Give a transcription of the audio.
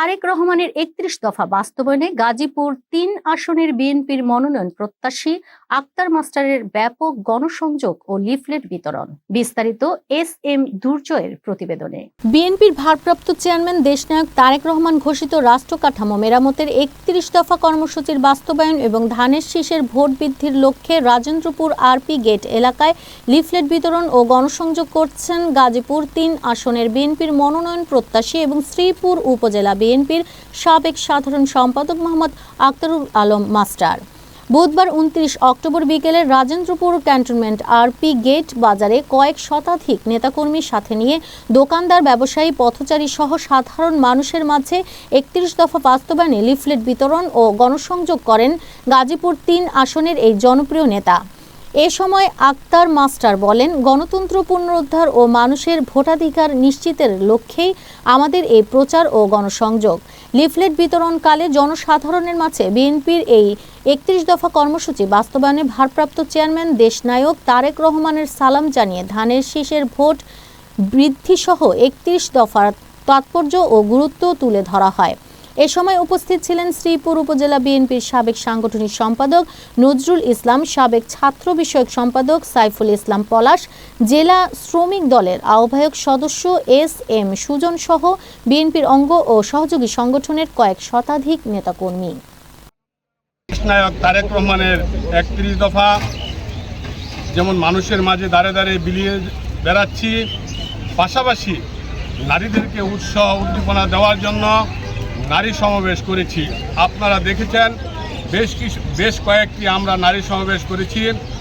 তারেক রহমানের একত্রিশ দফা বাস্তবায়নে গাজীপুর তিন আসনের বিএনপির মনোনয়ন প্রত্যাশী আক্তার মাস্টারের ব্যাপক গণসংযোগ ও লিফলেট বিতরণ। বিস্তারিত এস এম দুর্জয়ের প্রতিবেদনে। বিএনপির ভারপ্রাপ্ত চেয়ারম্যান, দেশনায়ক তারেক রহমান ঘোষিত রাষ্ট্র কাঠামো মেরামতের একত্রিশ দফা কর্মসূচির বাস্তবায়ন এবং ধানের শীষের ভোট বৃদ্ধির লক্ষ্যে রাজেন্দ্রপুর আরপি গেট এলাকায় লিফলেট বিতরণ ও গণসংযোগ করছেন গাজীপুর তিন আসনের বিএনপির মনোনয়ন প্রত্যাশী এবং শ্রীপুর উপজেলা বিএনপির সাবেক সাধারণ সম্পাদক মোহাম্মদ আক্তারুল আলম মাস্টার। বুধবার উনত্রিশ অক্টোবর বিকেলে রাজেন্দ্রপুর ক্যান্টনমেন্ট আরপি গেট বাজারে কয়েক শতাধিক নেতাকর্মীর সাথে নিয়ে দোকানদার, ব্যবসায়ী, পথচারী সহ সাধারণ মানুষের মাঝে একত্রিশ দফা বাস্তবায়নে লিফলেট বিতরণ ও গণসংযোগ করেন গাজীপুর তিন আসনের এই জনপ্রিয় নেতা। এ সময় আক্তার মাস্টার বলেন, গণতন্ত্র পুনরুদ্ধার ও মানুষের ভোটাধিকার নিশ্চিতের লক্ষ্যেই আমাদের এই প্রচার ও গণসংযোগ। লিফলেট বিতরণকালে জনসাধারণের মাঝে বিএনপির এই একত্রিশ দফা কর্মসূচি বাস্তবায়নে ভারপ্রাপ্ত চেয়ারম্যান, দেশনায়ক তারেক রহমানের সালাম জানিয়ে ধানের শীষের ভোট বৃদ্ধিসহ একত্রিশ দফার তাৎপর্য ও গুরুত্ব তুলে ধরা হয়। এ সময় উপস্থিত ছিলেন শ্রীপুর উপজেলা বিএনপির সাবেক সাংগঠনিক সম্পাদক নজরুল ইসলাম, সাবেক ছাত্র বিষয়ক সম্পাদক সাইফুল ইসলাম পলাশ, জেলা শ্রমিক দলের আহ্বায়ক সদস্য এস এম সুজন সহ বিএনপির অঙ্গ ও সহযোগী সংগঠনের কয়েক শতাধিক নেতাকর্মী। নায়ক তারেক রহমানের একত্রিশ দফা। যেমন মানুষের মাঝে দাঁড়ে দাঁড়িয়ে বিলিয়ে বেড়াচ্ছি, পাশাপাশি নারীদেরকে উৎসাহ, উদ্দীপনা দেওয়ার জন্য নারী সমাবেশ করেছি। আপনারা দেখেছেন বেশ কিছু বেশ কয়েকটি আমরা নারী সমাবেশ করেছি।